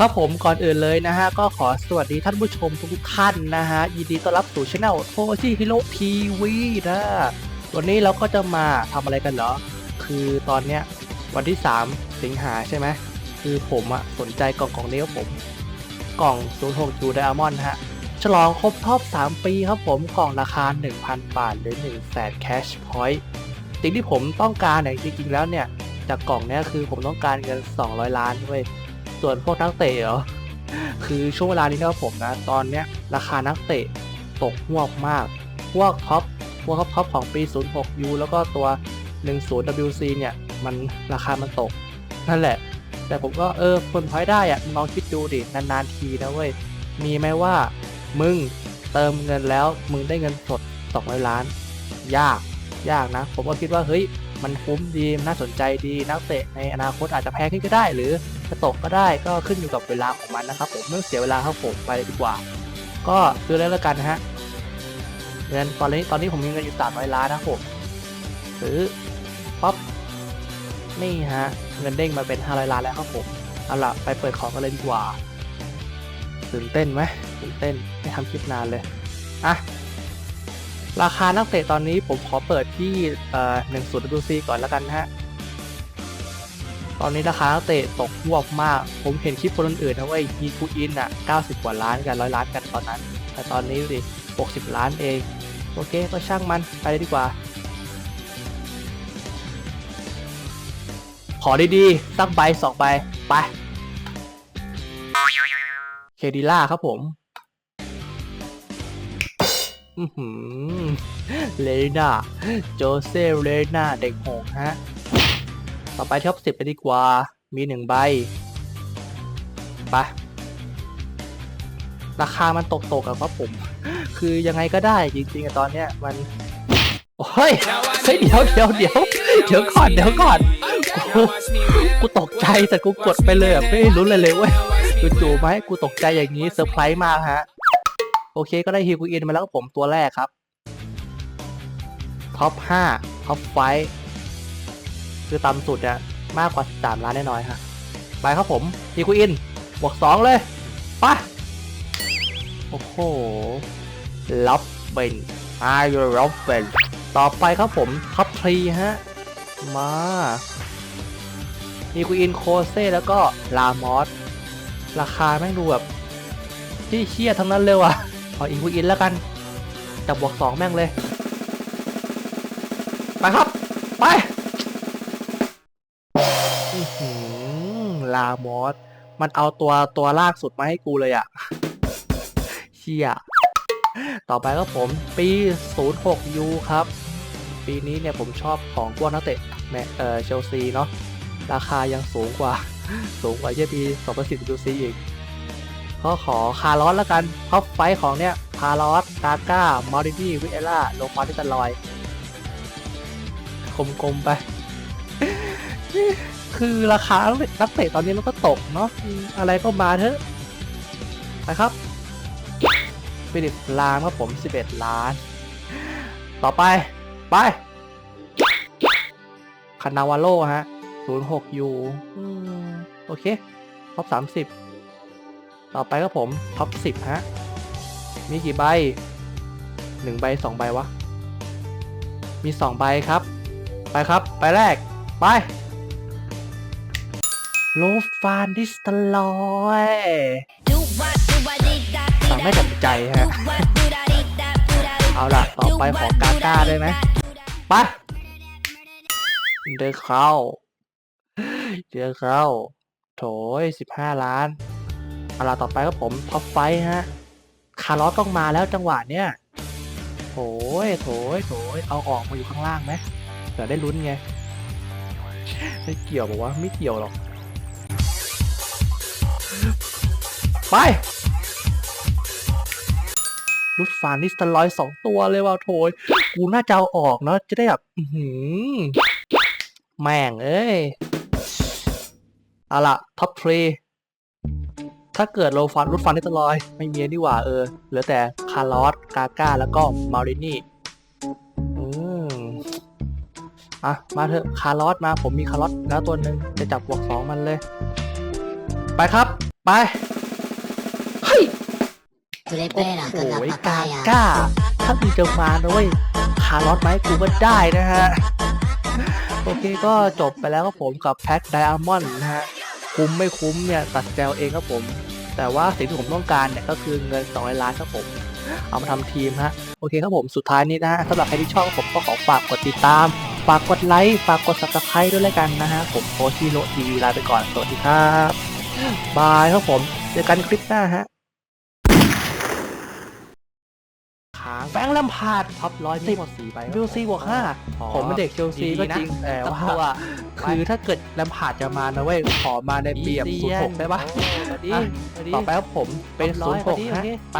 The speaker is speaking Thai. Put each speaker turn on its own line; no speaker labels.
ครับผมก่อนอื่นเลยนะฮะ ก็ขอสวัสดีท่านผู้ชมทุกท่านนะฮะ ยินดีต้อนรับสู่ช anel โทชิฮิโร่ทีวีนะวันนี้เราก็จะมาทำอะไรกันเหรอ คือตอนเนี้ยวันที่ 3 สิงหาใช่ไหมคือผมอะสนใจกล่องกล่องนี้ครับผม กล่อง06 u Diamond ฮะ ฉลองครบรอบ 3 ปีครับผมกล่องราคา 1,000 บาท หรือ1 0 0 0 0 0 cash point สิ่งที่ผมต้องการเนี่ยจริงๆแล้วเนี่ย จากกล่องเนี้ยคือผมต้องการเงิน 200 ล้านเว้ย ส่วนพวกนักเตะเหรอคือช่วงเวลานี้นะครับผมนะตอนเนี้ยราคานักเตะตกหวบมาก พวกท็อปพวกท็อปของปี 06U แล้วก็ตัว 10WC เนี่ย มันราคามันตก นั่นแหละ แต่ผมก็เออผลพอยได้อะลองคิดดูดิ นาน ๆ ทีนะเว้ย มีไหมว่า มึงเติมเงินแล้ว มึงได้เงินสด200ล้าน ยาก ยากนะ ผมก็คิดว่า เฮ้ย มันคุ้มดีน่าสนใจดีนักเตะในอนาคตอาจจะแพงขึ้นก็ได้ หรือจะตกก็ได้ก็ขึ้นอยู่กับเวลาของมันนะครับ ผมไม่องเสียเวลาครับผมไปเลยดีกว่า ก็ซื้อเลยแล้วกันนะฮะเงินตอนนี้ตอนนี้ผมมีเงินอยู่300ล้านนะครับผมซื้อป๊อปนี่ฮะเงินเด้งมาเป็น500ล้านแล้วครับผมเอาล่ะไปเปิดของกันเลยดีกว่าตื่นเต้นไหมตื่นเต้นไม่ทำคลิปนานเลยอะ ราคานักเตะตอนนี้ผมขอเปิดที่เอ่อ10 WC ก่อนแล้วกันฮะ ตอนนี้ราคานักเตะตกหวบมาก ผมเห็นคลิปคนอื่นนะเว้ยฮีคูอินอะ 90 กว่าล้านกันร้อยล้านกันตอนนั้น แต่ตอนนี้ดิ60 ล้านเอง โอเคก็ช่างมันไปเลยดีกว่า ขอดีๆสักใบสองใบไป เคดีล่าครับผม เลน่าโจเซเลน่าเด็กหงฮะ ต่อไปท็อปสิบไปดีกว่า มีหนึ่งใบ ไป ราคามันตกๆอะครับผม คือยังไงก็ได้จริงๆอะตอนเนี้ยมัน โอ้ยเฮ้ยเดี๋ยวเดี๋ยวเดี๋ยวเดี๋ยวก่อนเดี๋ยวก่อนกูกูตกใจแต่กูกดไปเลยอะไม่รู้เลยเลยเว้ยจู่ๆไหมาให้กูตกใจอย่างนี้เซอร์ไพรส์มากฮะ โอเคก็ได้ฮิวกูอินมาแล้วครับผมตัวแรกครับท็อป5ท็อปไฟคือต่ำสุดเนี่ยมากกว่า3ล้านแน่นอนฮะไปครับผมฮีคุอินบวก 2 เลยไปะโอ้โหล็อบเบนไอายูล็อบเบนต่อไปครับผมท็อปทรีฮะ มาฮีคุอินโคเซ่แล้วก็ลามอสราคาแม่งดูแบบที่เชี่ยทั้งนั้นเลยว่ะ เอาอีคุอินแล้วกันจับบวก2แม่งเลย ไปครับ ไปหือลามอส มันเอาตัวตัวลากสุดมาให้กูเลยอะเชี่ยต่อไปก็ผมปี 06U ครับ ปีนี้เนี่ยผมชอบของพวกนักเตะแมเออเชลซีเนาะราคายังสูงกว่า สูงกว่าเยี่ยปี 2010 WC อีก ก็ขอคาร์ลอสแล้วกันท็อปไฟท์ของเนี่ยคาร์ลอสกาก้ามอรินี่วิเอล่าโลฟานิสลอยกลมๆไป คือราคานักเตะตอนนี้มันก็ตกเนาะอืมอะไรก็มาเถอะไปครับฟิลิปลามครับผม 11 ล้าน ต่อไป ไป คานาวาโลฮะ 06ยูอืมโอเคท็อป30 ต่อไปก็ผมท็อป10ฮะ มีกี่ใบ1ใบ2ใบวะ มี2ใบครับ ไปครับ ไปแรก ไป โลฟานดิสตลอยสั่งไม่ตกใจฮะ เอาล่ะ ต่อไปขอกาก้าได้ไหมไป เดินเข้า เดินเข้า โถยสิบห้าล้าน เอาล่ะต่อไปก็ผมท็อปไฟฮะ คาร์ลอสต้องมาแล้วจังหวะเนี้ยโถยโถยโถยเอาออกมาอยู่ข้างล่างไหมเผื่อได้ลุ้นไง ไม่เกี่ยวบอกว่าไม่เกี่ยวหรอก ไปรุดฟานนิสตลอยสองตัวเลยว่ะโถยกูน่าจะเอาออกเนาะจะได้แบบหือแม่งเอ้ย เอาล่ะท็อปทรี ถ้าเกิดโลฟันรุดฟันนิสตลอย ไม่มีนี่หว่าเออ เหลือแต่คาร์ลอสกาก้า แล้วก็มารินี่ อืมอะ มาเถอะคาร์ลอสมา ผมมีคาร์ลอสแล้วตัวหนึ่งจะจับบวกสองมันเลย ไปครับ ไป เฮ้ย
Tu le
โอ้
pera
โห
con la
กา
papaya.
ก้า ถ้ามึงจะมานะเว้ยคาร์ลอสไหมาให้กูก็ได้นะฮะ โอเคก็จบไปแล้วครับผมกับแพ็คไดอะมอนด์นะฮะ คุ้มไม่คุ้มเนี่ยตัดแจวเองครับผม แต่ว่าสิ่งที่ผมต้องการเนี่ยก็คือเงิน200ล้านครับผม เอามาทำทีมฮะโอเคครับผมสุดท้ายนี้นะฮะสำหรับใครที่ชอบผมก็ขอฝากกดติดตาม ฝากกดไลค์ฝากกด subscribe ด้วยแล้วกันนะฮะผมโคชิโรทีวีลาไปก่อนสวัสดีครับบายครับผมเจอกันคลิปหน้าฮะค้างแฟรงค์แลมพาร์ดท็อปร้อยสิบวิลซีบวกห้าผมเป็นเด็กเชลซีก็จริงแต่ว่า คือถ้าเกิดแลมพาร์ดจะมานะเว้ยขอมาในเปรียบ06ได้ปะ
ดี
อะ
ดี
ต่อไปครับผมเป็น
ร้อย
06
พอดี
ฮะ
โอเค
ไป